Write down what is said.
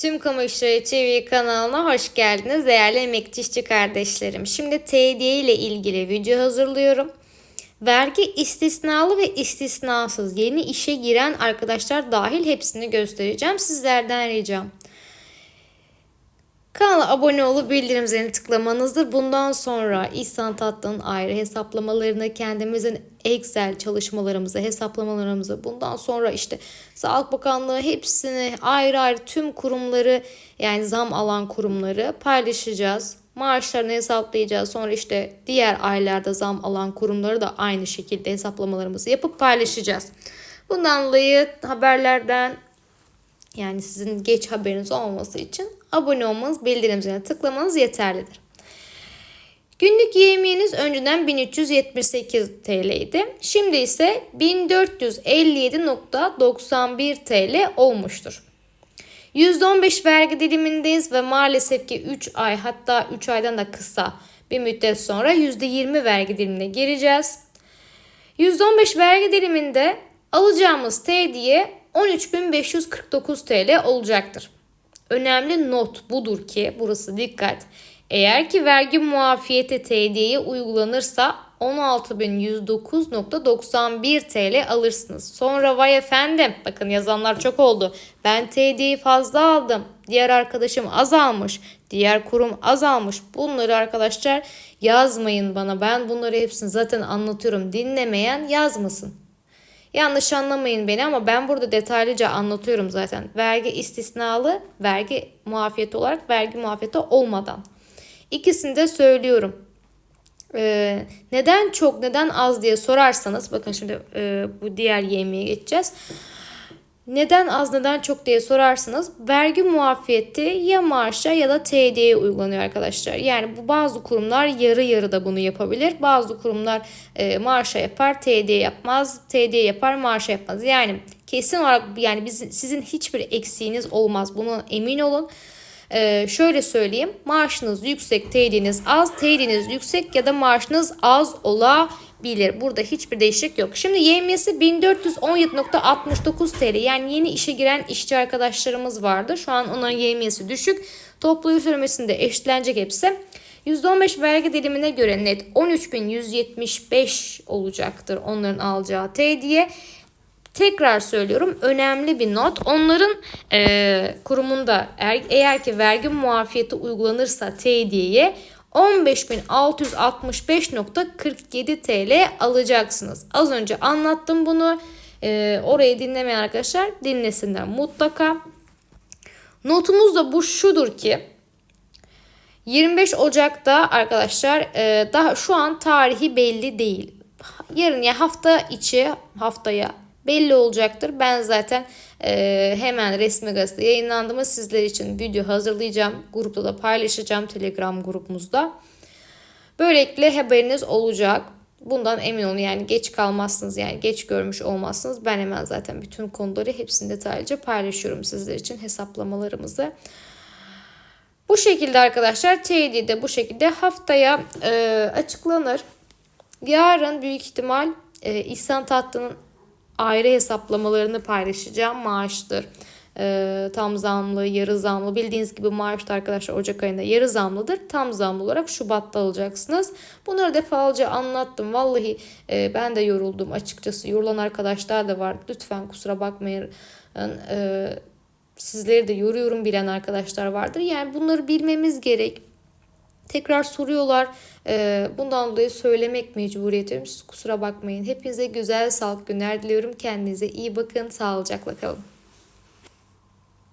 Tüm Kamu İşleri TV kanalına hoş geldiniz değerli emekçi işçi kardeşlerim. Şimdi TDI ile ilgili video hazırlıyorum. Vergi istisnalı ve istisnasız yeni işe giren arkadaşlar dahil hepsini göstereceğim. Sizlerden ricam. Kanala abone olup bildirim zilini tıklamanızdır. Bundan sonra İhsan Tatlı'nın ayrı hesaplamalarını, kendimizin Excel çalışmalarımızı, hesaplamalarımızı, bundan sonra işte Sağlık Bakanlığı hepsini ayrı ayrı tüm kurumları yani zam alan kurumları paylaşacağız. Maaşlarını hesaplayacağız. Sonra işte diğer aylarda zam alan kurumları da aynı şekilde hesaplamalarımızı yapıp paylaşacağız. Bundan dolayı haberlerden yani sizin geç haberiniz olmaması için abone olmanız, bildirim ziline tıklamanız yeterlidir. Günlük yemiyeniz önceden 1378 TL idi. Şimdi ise 1457.91 TL olmuştur. %15 vergi dilimindeyiz ve maalesef ki 3 ay hatta 3 aydan da kısa bir müddet sonra %20 vergi dilimine gireceğiz. %15 vergi diliminde alacağımız TD'ye 13.549 TL olacaktır. Önemli not budur ki burası dikkat. Eğer ki vergi muafiyeti TD'ye uygulanırsa 16.109.91 TL alırsınız. Sonra vay efendim bakın yazanlar çok oldu. Ben TD'yi fazla aldım. Diğer arkadaşım az almış. Diğer kurum az almış. Bunları arkadaşlar yazmayın bana. Ben bunları hepsini zaten anlatıyorum. Dinlemeyen yazmasın. Yanlış anlamayın beni ama ben burada detaylıca anlatıyorum zaten. Vergi istisnalı, vergi muafiyeti olarak vergi muafiyeti olmadan. İkisini de söylüyorum. Ee, neden çok neden az diye sorarsanız bakın şimdi e, bu diğer yemeğe geçeceğiz. Neden az neden çok diye sorarsanız vergi muafiyeti ya maaşa ya da TD'ye uygulanıyor arkadaşlar. Yani bu bazı kurumlar yarı yarı da bunu yapabilir. Bazı kurumlar e, maaşa yapar TD yapmaz. TD yapar maaşa yapmaz. Yani kesin olarak yani bizim, sizin hiçbir eksiğiniz olmaz. Buna emin olun. Ee, şöyle söyleyeyim. Maaşınız yüksek, TL'niz az, TL'niz yüksek ya da maaşınız az olabilir. Burada hiçbir değişiklik yok. Şimdi YMS'i 1417.69 TL. Yani yeni işe giren işçi arkadaşlarımız vardı. Şu an onların YMS'i düşük. Toplu yükselmesinde eşitlenecek hepsi. %15 vergi dilimine göre net 13.175 olacaktır onların alacağı T diye. Tekrar söylüyorum önemli bir not. Onların e, kurumunda eğer, eğer ki vergi muafiyeti uygulanırsa TD'ye 15.665.47 TL alacaksınız. Az önce anlattım bunu. E, orayı dinlemeyen arkadaşlar dinlesinler mutlaka. Notumuz da bu şudur ki 25 Ocak'ta arkadaşlar e, daha şu an tarihi belli değil. Yarın ya hafta içi haftaya belli olacaktır. Ben zaten e, hemen resmi gazete yayınlandığımı sizler için video hazırlayacağım. Grupta da paylaşacağım Telegram grubumuzda. Böylelikle haberiniz olacak. Bundan emin olun yani geç kalmazsınız yani geç görmüş olmazsınız. Ben hemen zaten bütün konuları hepsini detaylıca paylaşıyorum sizler için hesaplamalarımızı. Bu şekilde arkadaşlar TED de bu şekilde haftaya e, açıklanır. Yarın büyük ihtimal e, İhsan Tatlı'nın ayrı hesaplamalarını paylaşacağım. Maaştır. E, tam zamlı, yarı zamlı. Bildiğiniz gibi maaşta arkadaşlar Ocak ayında yarı zamlıdır. Tam zamlı olarak Şubat'ta alacaksınız. Bunları defalarca anlattım. Vallahi e, ben de yoruldum açıkçası. Yorulan arkadaşlar da var. Lütfen kusura bakmayın. E, sizleri de yoruyorum bilen arkadaşlar vardır. Yani bunları bilmemiz gerek. Tekrar soruyorlar. Ee, bundan dolayı söylemek mecburiyetiyim. Siz kusura bakmayın. Hepinize güzel sağlık günler diliyorum. Kendinize iyi bakın. Sağlıcakla kalın.